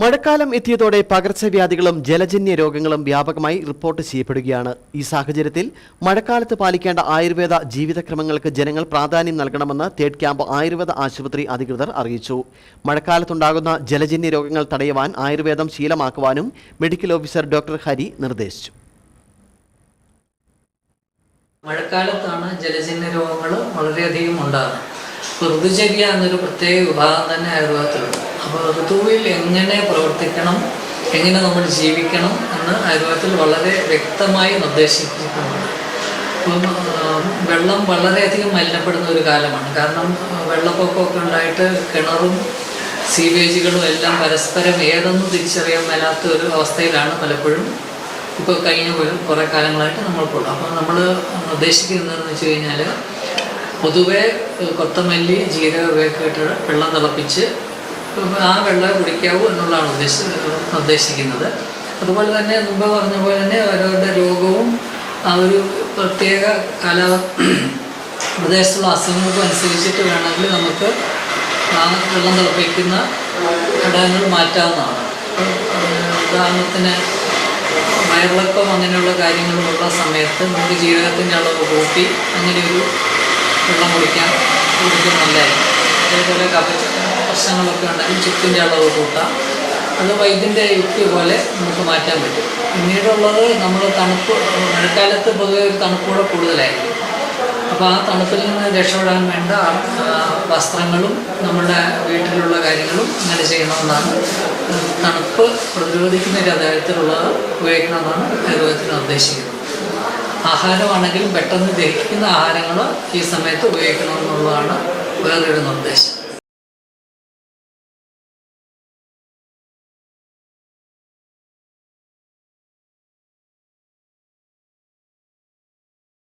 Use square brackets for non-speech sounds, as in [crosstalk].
മഴക്കാലം എത്തിയതോടെ പകർച്ചവ്യാധികളും ജലജന്യ രോഗങ്ങളും വ്യാപകമായി റിപ്പോർട്ട് ചെയ്യപ്പെടുകയാണ്. ഈ സാഹചര്യത്തിൽ മഴക്കാലത്ത് പാലിക്കേണ്ട ആയുർവേദ ജീവിതക്രമങ്ങൾക്ക് ജനങ്ങൾ പ്രാധാന്യം നൽകണമെന്ന് തേഡ് ക്യാമ്പ് ആയുർവേദ ആശുപത്രി അധികൃതർ അറിയിച്ചു. മഴക്കാലത്തുണ്ടാകുന്ന ജലജന്യ രോഗങ്ങൾ തടയുവാൻ ആയുർവേദം ശീലമാക്കുവാനും മെഡിക്കൽ ഓഫീസർ ഡോക്ടർ ഹരി നിർദ്ദേശിച്ചു. മഴക്കാലത്താണ് ജലജന്യ രോഗങ്ങൾ വളരെയധികം ഉണ്ടാകുന്നത്. ഋതുചര്യ എന്നൊരു പ്രത്യേക വിഭാഗം തന്നെ ആയുർവേദത്തിലുണ്ട്. അപ്പോൾ ഋതുവിൽ എങ്ങനെ പ്രവർത്തിക്കണം എങ്ങനെ നമ്മൾ ജീവിക്കണം എന്ന് ആയുർവേദത്തിൽ വളരെ വ്യക്തമായി നിർദ്ദേശിച്ചിട്ടുണ്ട്. ഇപ്പം വെള്ളം വളരെയധികം മലിനപ്പെടുന്ന ഒരു കാലമാണ്. കാരണം വെള്ളപ്പൊക്കമൊക്കെ ഉണ്ടായിട്ട് കിണറും സീവേജുകളും എല്ലാം പരസ്പരം ഏതെന്ന് തിരിച്ചറിയാൻ മേലാത്ത ഒരു അവസ്ഥയിലാണ് പലപ്പോഴും ഇപ്പോൾ കഴിഞ്ഞ കുറേ കാലങ്ങളായിട്ട് നമ്മൾക്കുള്ളത് അപ്പോൾ നമ്മൾ ഉദ്ദേശിക്കുന്നതെന്ന് വെച്ച് കഴിഞ്ഞാൽ പൊതുവേ കൊത്തമല്ലി ജീരക ഇട്ട് വെള്ളം തിളപ്പിച്ച് ആ വെള്ളം കുടിക്കാവൂ എന്നുള്ളതാണ് ഉദ്ദേശ നിർദ്ദേശിക്കുന്നത് അതുപോലെ തന്നെ മുമ്പ് പറഞ്ഞ പോലെ തന്നെ ഓരോരുടെ രോഗവും ആ ഒരു പ്രത്യേക കാല [clears throat] പ്രദേശത്തുള്ള അസുഖങ്ങൾക്കും അനുസരിച്ചിട്ട് വേണമെങ്കിൽ നമുക്ക് ആ വെള്ളം തിളപ്പിക്കുന്ന ഘടകങ്ങൾ മാറ്റാവുന്നതാണ്. ഉദാഹരണത്തിന് വയറിളക്കം അങ്ങനെയുള്ള കാര്യങ്ങളുള്ള സമയത്ത് നമുക്ക് ജീവിതത്തിന്റെ അളവ് കൂട്ടി അങ്ങനെ ഒരു വെള്ളം കുടിക്കാൻ കുടിക്കുന്നത് നല്ലതായിരിക്കും. അതേപോലെ കവച പ്രശ്നങ്ങളൊക്കെ ഉണ്ടെങ്കിൽ ചുക്കിന്റെ അളവ് കൂട്ടാം. അത് വൈദ്യന്റെ യുക്തി പോലെ നമുക്ക് മാറ്റാൻ പറ്റും. പിന്നീടുള്ളത് നമ്മൾ തണുപ്പ് മഴക്കാലത്ത് പൊതുവെ ഒരു തണുപ്പൂടെ കൂടുതലായിരിക്കും. അപ്പോൾ ആ തണുപ്പിൽ നിന്ന് രക്ഷപ്പെടാൻ വേണ്ട വസ്ത്രങ്ങളും നമ്മുടെ വീട്ടിലുള്ള കാര്യങ്ങളും അങ്ങനെ ചെയ്യണമെന്നാണ്. തണുപ്പ് പ്രതിരോധിക്കുന്ന ഒരു തരത്തിലുള്ളത് ഉപയോഗിക്കണമെന്നാണ് ആരോഗ്യത്തിന് നിർദ്ദേശിക്കുന്നത്. ആഹാരമാണെങ്കിലും പെട്ടെന്ന് ദഹിക്കുന്ന ആഹാരങ്ങൾ ഈ സമയത്ത് ഉപയോഗിക്കണമെന്നുള്ളതാണ് വേറൊരു നിർദ്ദേശം